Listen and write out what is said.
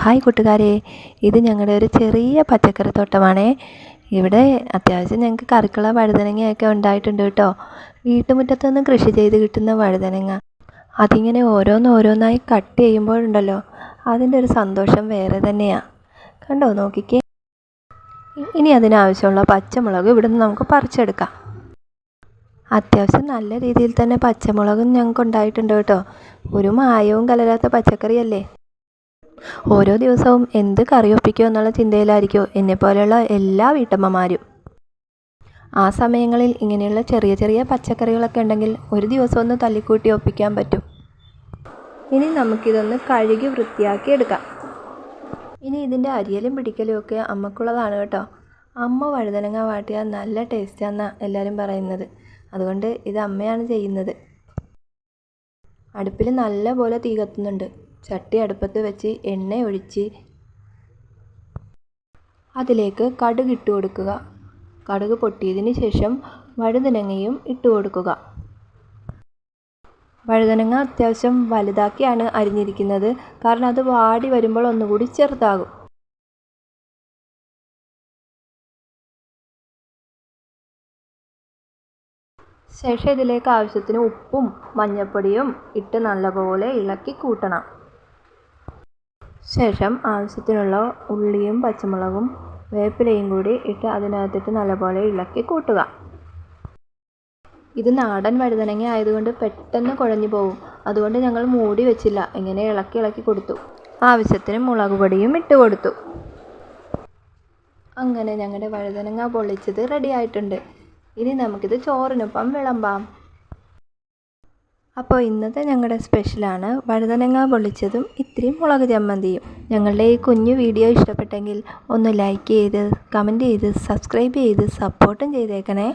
Hi കൂട്ടുകാരെ. ഇത് ഞങ്ങളുടെ ഒരു ചെറിയ പച്ചക്കറി തോട്ടമാണേ. ഇവിടെ അത്യാവശ്യം ഞങ്ങൾക്ക് കറിക്കുള്ള വഴുതനങ്ങയൊക്കെ ഉണ്ടായിട്ടുണ്ട് കേട്ടോ. വീട്ടുമുറ്റത്ത് നിന്ന് കൃഷി ചെയ്ത് കിട്ടുന്ന വഴുതനങ്ങ. അതിങ്ങനെ ഓരോന്നോരോന്നായി കട്ട് ചെയ്യുമ്പോഴുണ്ടല്ലോ. അതിന്റെ ഒരു സന്തോഷം വേറെ തന്നെയാണ് കണ്ടോ നോക്കിക്കേ. ഇനി അതിനാവശ്യമുള്ള പച്ചമുളക് ഇവിടുന്ന് നമുക്ക് പറിച്ചെടുക്കാം. അത്യാവശ്യം നല്ല രീതിയിൽ തന്നെ പച്ചമുളകും ഞങ്ങൾക്ക് ഉണ്ടായിട്ടുണ്ട് കേട്ടോ. ഒരു മായവും കലരാത്ത പച്ചക്കറിയല്ലേ? ഓരോ ദിവസവും എന്ത് കറി ഒപ്പിക്കുമോ എന്നുള്ള ചിന്തയിലായിരിക്കും എന്നെപ്പോലെയുള്ള എല്ലാ വീട്ടമ്മമാരും. ആ സമയങ്ങളിൽ ഇങ്ങനെയുള്ള ചെറിയ ചെറിയ പച്ചക്കറികളൊക്കെ ഉണ്ടെങ്കിൽ ഒരു ദിവസം ഒന്ന് തല്ലിക്കൂട്ടി ഒപ്പിക്കാൻ പറ്റും. ഇനി നമുക്കിതൊന്ന് കഴുകി വൃത്തിയാക്കി എടുക്കാം. ഇനി ഇതിന്റെ അരിയലും പിടിക്കലും ഒക്കെ അമ്മക്കുള്ളതാണ് കേട്ടോ. അമ്മ വഴുതനങ്ങ വാട്ടിയാൽ നല്ല ടേസ്റ്റാണെന്നാണ് എല്ലാവരും പറയുന്നത്. അതുകൊണ്ട് ഇത് അമ്മയാണ് ചെയ്യുന്നത്. അടുപ്പിൽ നല്ല പോലെ തീ കത്തുന്നുണ്ട്. ചട്ടി അടുപ്പത്ത് വെച്ച് എണ്ണ ഒഴിച്ച് അതിലേക്ക് കടുക് ഇട്ട് കൊടുക്കുക. കടുക് പൊട്ടിയതിന് ശേഷം വഴുതനങ്ങയും ഇട്ട് കൊടുക്കുക. വഴുതനങ്ങ അത്യാവശ്യം വലുതാക്കിയാണ് അരിഞ്ഞിരിക്കുന്നത്. കാരണം അത് വാടി വരുമ്പോൾ ഒന്നുകൂടി ചെറുതാകും. ശേഷം ഇതിലേക്ക് ആവശ്യത്തിന് ഉപ്പും മഞ്ഞൾപ്പൊടിയും ഇട്ട് നല്ലപോലെ ഇളക്കി കൂട്ടണം. ശേഷം ആവശ്യത്തിനുള്ള ഉള്ളിയും പച്ചമുളകും വേപ്പിലയും കൂടി ഇട്ട് അതിനകത്തിട്ട് നല്ലപോലെ ഇളക്കി കൂട്ടുക. ഇത് നാടൻ വഴുതനങ്ങ ആയതുകൊണ്ട് പെട്ടെന്ന് കുഴഞ്ഞു പോകും അതുകൊണ്ട് ഞങ്ങൾ മൂടി വെച്ചില്ല. ഇങ്ങനെ ഇളക്കി ഇളക്കി കൊടുത്തു. ആവശ്യത്തിന് മുളക് പൊടിയും ഇട്ട് കൊടുത്തു. അങ്ങനെ ഞങ്ങളുടെ വഴുതനങ്ങ പൊള്ളിച്ചത് റെഡി ആയിട്ടുണ്ട്. ഇനി നമുക്കിത് ചോറിനൊപ്പം വിളമ്പാം. അപ്പോൾ ഇന്നത്തെ ഞങ്ങളുടെ സ്പെഷ്യലാണ് വഴുതനങ്ങ പൊള്ളിച്ചതും ഇത്തിരി മുളക് ചമ്മന്തിയും. ഞങ്ങളുടെ ഈ കുഞ്ഞു വീഡിയോ ഇഷ്ടപ്പെട്ടെങ്കിൽ ഒന്ന് ലൈക്ക് ചെയ്ത് കമന്റ് ചെയ്ത് സബ്സ്ക്രൈബ് ചെയ്ത് സപ്പോർട്ടും ചെയ്തേക്കണേ.